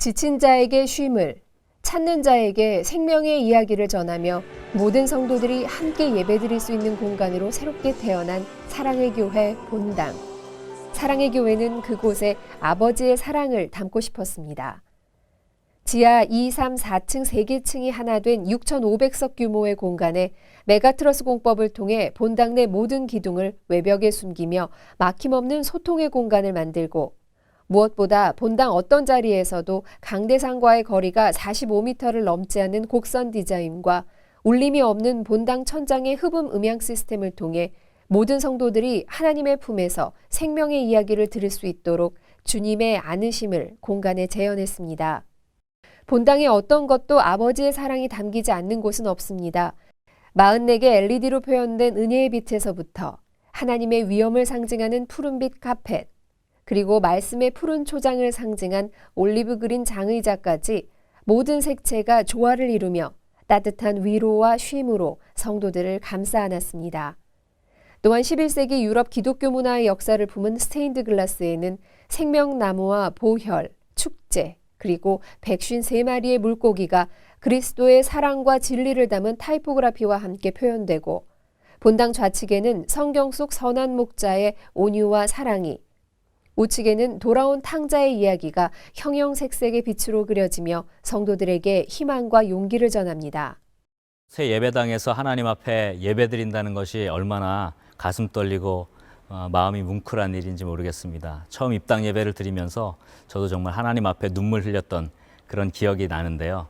지친 자에게 쉼을, 찾는 자에게 생명의 이야기를 전하며 모든 성도들이 함께 예배드릴 수 있는 공간으로 새롭게 태어난 사랑의 교회 본당. 사랑의 교회는 그곳에 아버지의 사랑을 담고 싶었습니다. 지하 2, 3, 4층 3개 층이 하나 된 6,500석 규모의 공간에 메가트러스 공법을 통해 본당 내 모든 기둥을 외벽에 숨기며 막힘없는 소통의 공간을 만들고 무엇보다 본당 어떤 자리에서도 강대상과의 거리가 45m를 넘지 않는 곡선 디자인과 울림이 없는 본당 천장의 흡음 음향 시스템을 통해 모든 성도들이 하나님의 품에서 생명의 이야기를 들을 수 있도록 주님의 안으심을 공간에 재현했습니다. 본당의 어떤 것도 아버지의 사랑이 담기지 않는 곳은 없습니다. 44개 LED로 표현된 은혜의 빛에서부터 하나님의 위엄을 상징하는 푸른빛 카펫, 그리고 말씀의 푸른 초장을 상징한 올리브 그린 장의자까지 모든 색채가 조화를 이루며 따뜻한 위로와 쉼으로 성도들을 감싸 안았습니다. 또한 11세기 유럽 기독교 문화의 역사를 품은 스테인드 글라스에는 생명나무와 보혈, 축제, 그리고 153마리의 물고기가 그리스도의 사랑과 진리를 담은 타이포그라피와 함께 표현되고 본당 좌측에는 성경 속 선한 목자의 온유와 사랑이 우측에는 돌아온 탕자의 이야기가 형형색색의 빛으로 그려지며 성도들에게 희망과 용기를 전합니다. 새 예배당에서 하나님 앞에 예배드린다는 것이 얼마나 가슴 떨리고 어, 마음이 뭉클한 일인지 모르겠습니다. 처음 입당 예배를 드리면서 저도 정말 하나님 앞에 눈물 흘렸던 그런 기억이 나는데요.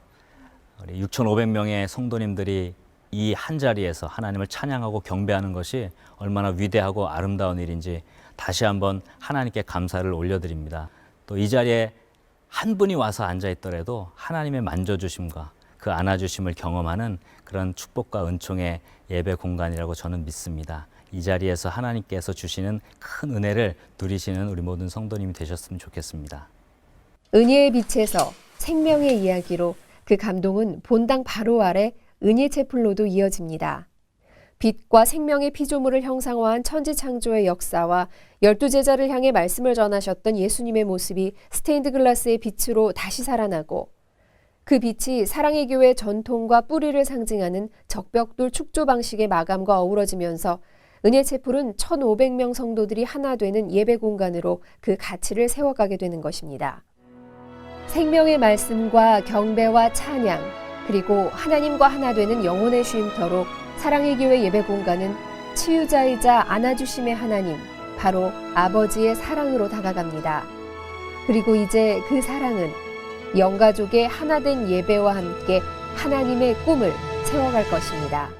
우리 6,500명의 성도님들이 이 한 자리에서 하나님을 찬양하고 경배하는 것이 얼마나 위대하고 아름다운 일인지 다시 한번 하나님께 감사를 올려드립니다. 또 이 자리에 한 분이 와서 앉아 있더라도 하나님의 만져주심과 그 안아주심을 경험하는 그런 축복과 은총의 예배 공간이라고 저는 믿습니다. 이 자리에서 하나님께서 주시는 큰 은혜를 누리시는 우리 모든 성도님이 되셨으면 좋겠습니다. 은혜의 빛에서 생명의 이야기로 그 감동은 본당 바로 아래 은혜 채플로도 이어집니다. 빛과 생명의 피조물을 형상화한 천지 창조의 역사와 열두 제자를 향해 말씀을 전하셨던 예수님의 모습이 스테인드 글라스의 빛으로 다시 살아나고 그 빛이 사랑의 교회 전통과 뿌리를 상징하는 적벽돌 축조 방식의 마감과 어우러지면서 은혜 채플은 1,500명 성도들이 하나 되는 예배 공간으로 그 가치를 세워가게 되는 것입니다. 생명의 말씀과 경배와 찬양, 그리고 하나님과 하나 되는 영혼의 쉼터로 사랑의 교회 예배 공간은 치유자이자 안아주심의 하나님, 바로 아버지의 사랑으로 다가갑니다. 그리고 이제 그 사랑은 영가족의 하나된 예배와 함께 하나님의 꿈을 채워갈 것입니다.